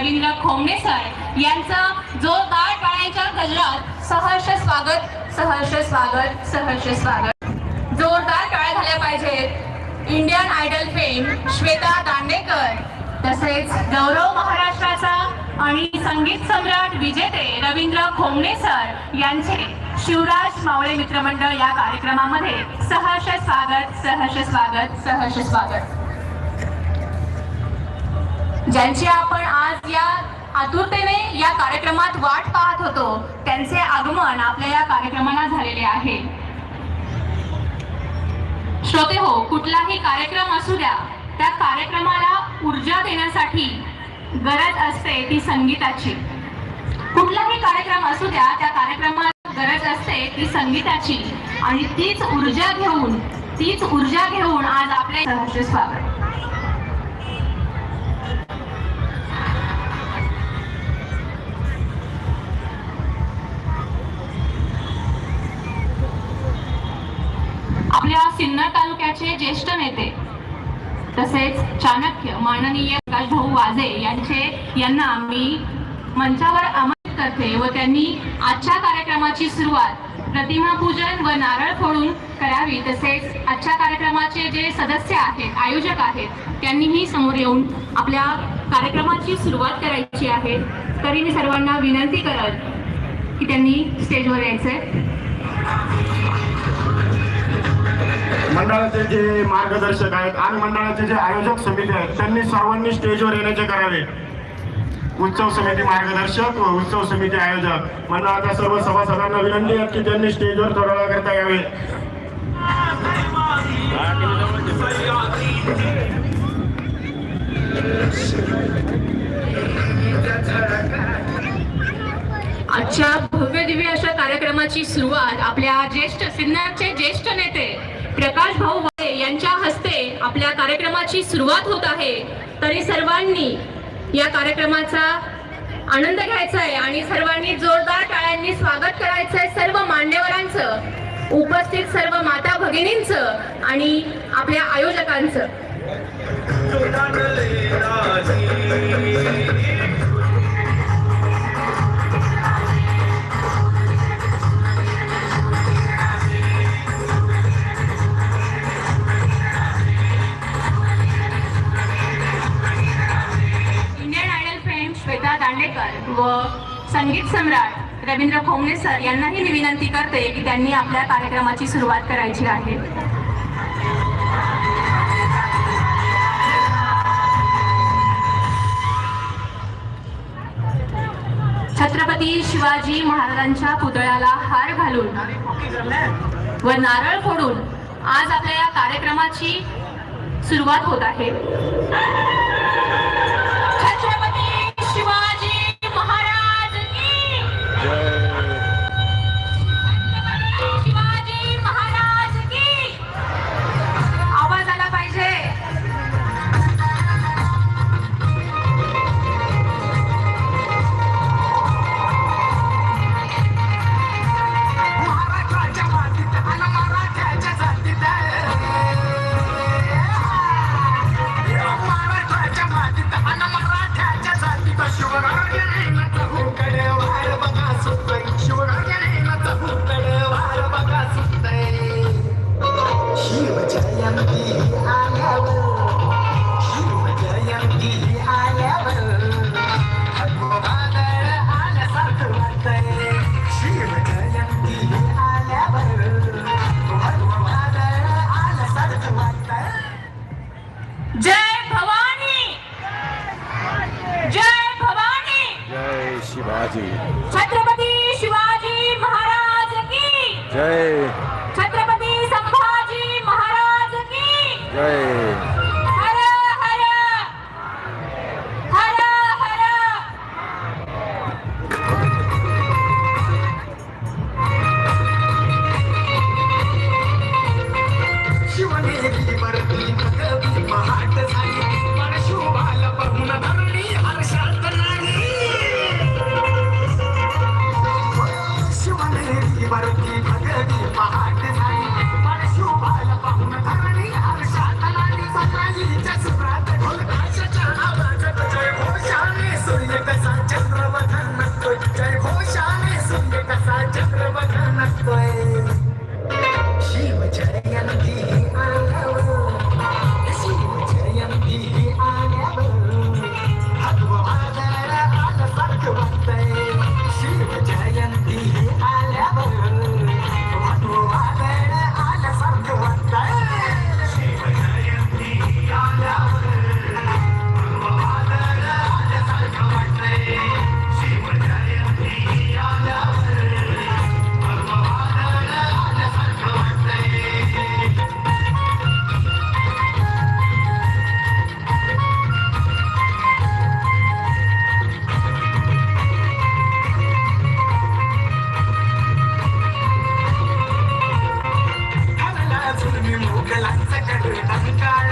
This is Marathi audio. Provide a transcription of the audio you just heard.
रवींद्र खोमणे सर यांचं जोरदार टाळ्यांच्या गजरात सहर्ष स्वागत सहर्ष स्वागत सहर्ष स्वागत. जोरदार टाळ्या झाल्या पाहिजेत. Indian idol fame Shweta Dandekar. तसेच गौरव महाराष्ट्राचा आणि संगीत सम्राट विजेते रवींद्र खोमणे सर यांचे शिवराज मावळे मित्रमंडळ या कार्यक्रमामध्ये सहर्ष स्वागत सहर्ष स्वागत सहर्ष स्वागत. ज्यांची आपण आज या आतुरतेने या कार्यक्रमात वाट पाहत होतो त्यांचे आगमन आपल्या या कार्यक्रमाला झालेले आहे. श्रोते हो कुठलाही कार्यक्रम असू द्या त्या कार्यक्रमाला ऊर्जा देण्यासाठी गरज असते ती संगीताची. कुठलाही कार्यक्रम असू द्या त्या कार्यक्रमात गरज असते ती संगीताची. आणि तीच ऊर्जा घेऊन तीच ऊर्जा घेऊन आज आपले सहर्ष स्वागत. आपल्या सिन्नर तालुक्याचे ज्येष्ठ नेते तसेच चाणक्य माननीय प्रकाशभाऊ वाजे यांचे यांना मी मंचावर आमंत्रित करते व त्यांनी आजच्या कार्यक्रमाची सुरुवात प्रतिमा पूजन व नारळ फोडून करावी. तसेच आजच्या कार्यक्रमाचे जे सदस्य आहेत आयोजक आहेत त्यांनीही समोर येऊन आपल्या कार्यक्रमाची सुरुवात करायची आहे. तरी मी सर्वांना विनंती करत की त्यांनी स्टेजवर यायचंय. मंडळाचे जे मार्गदर्शक आहेत आणि मंडळाचे जे आयोजक समिती आहेत त्यांनी सर्वांनी स्टेजवर येण्याचे करावे. उत्सव समिती मार्गदर्शक व उत्सव समिती आयोजक. मंडळाच्या सर्व सभासदांना विनंती आहे की त्यांनी स्टेजवर थोडा वेळ करता यावे. आजच्या भव्य दिव्य अशा कार्यक्रमाची सुरुवात आपल्या ज्येष्ठ सिन्नरचे ज्येष्ठ नेते प्रकाश भाऊ वाळे यांच्या हस्ते आपल्या कार्यक्रमाची सुरुवात होत आहे. तरी सर्वांनी या कार्यक्रमाचा आनंद घ्यायचा आहे आणि सर्वांनी जोरदार टाळ्यांनी स्वागत करायचं आहे सर्व मान्यवरांचं उपस्थित सर्व माता भगिनींचं आणि आपल्या आयोजकांचं. व संगीत सम्राट रवींद्र खोमणे सर यांनाही मी विनंती करते की त्यांनी आपल्या कार्यक्रमाची सुरुवात करायची आहे. छत्रपती शिवाजी महाराजांच्या पुतळ्याला हार घालून व नारळ फोडून आज आपल्या या कार्यक्रमाची सुरुवात होत आहे. जय भवानी। जय भवानी। जय शिवाजी। छत्रपती शिवाजी महाराज की। जय। छत्रपती संभाजी महाराज की। जय। Aha. Thank.